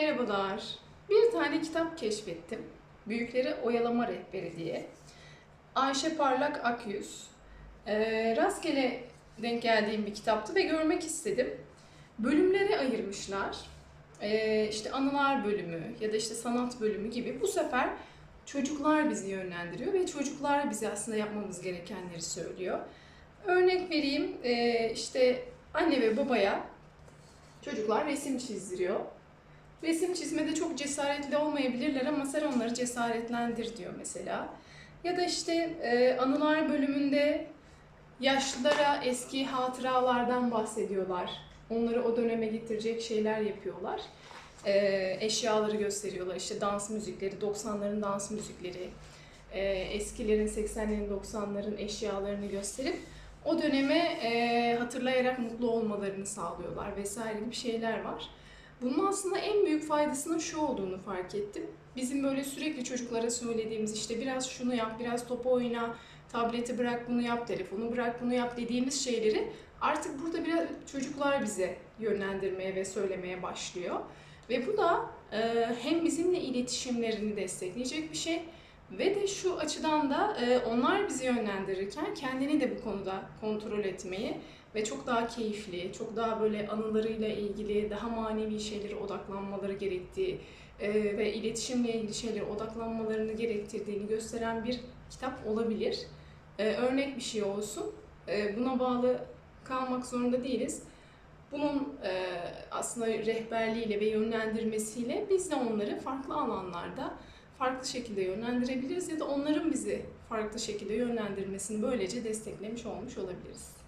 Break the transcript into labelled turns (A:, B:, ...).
A: Merhabalar. Bir tane kitap keşfettim. Büyükleri Oyalama Rehberi diye. Ayşe Parlak Akyüz. Ee, rastgele denk geldiğim bir kitaptı ve görmek istedim. Bölümlere ayırmışlar. Ee, işte anılar bölümü ya da işte sanat bölümü gibi. Bu sefer çocuklar bizi yönlendiriyor ve çocuklar bize aslında yapmamız gerekenleri söylüyor. Örnek vereyim. Ee, işte anne ve babaya çocuklar resim çizdiriyor. Resim çizmede çok cesaretli olmayabilirler ama sen onları cesaretlendir diyor mesela. Ya da işte e, anılar bölümünde yaşlılara eski hatıralardan bahsediyorlar. Onları o döneme getirecek şeyler yapıyorlar. E, eşyaları gösteriyorlar. İşte dans müzikleri, 90'ların dans müzikleri, e, eskilerin 80'lerin 90'ların eşyalarını gösterip o döneme e, hatırlayarak mutlu olmalarını sağlıyorlar vesaire gibi şeyler var. Bunun aslında en büyük faydasının şu olduğunu fark ettim. Bizim böyle sürekli çocuklara söylediğimiz işte biraz şunu yap, biraz top oyna, tableti bırak bunu yap, telefonu bırak bunu yap dediğimiz şeyleri artık burada biraz çocuklar bize yönlendirmeye ve söylemeye başlıyor. Ve bu da hem bizimle iletişimlerini destekleyecek bir şey ve de şu açıdan da e, onlar bizi yönlendirirken kendini de bu konuda kontrol etmeyi ve çok daha keyifli, çok daha böyle anılarıyla ilgili daha manevi şeylere odaklanmaları gerektiği e, ve iletişimle ilgili şeylere odaklanmalarını gerektirdiğini gösteren bir kitap olabilir. E, örnek bir şey olsun. Buna bağlı kalmak zorunda değiliz. Bunun e, aslında rehberliğiyle ve yönlendirmesiyle biz de onları farklı alanlarda farklı şekilde yönlendirebiliriz ya da onların bizi farklı şekilde yönlendirmesini böylece desteklemiş olmuş olabiliriz.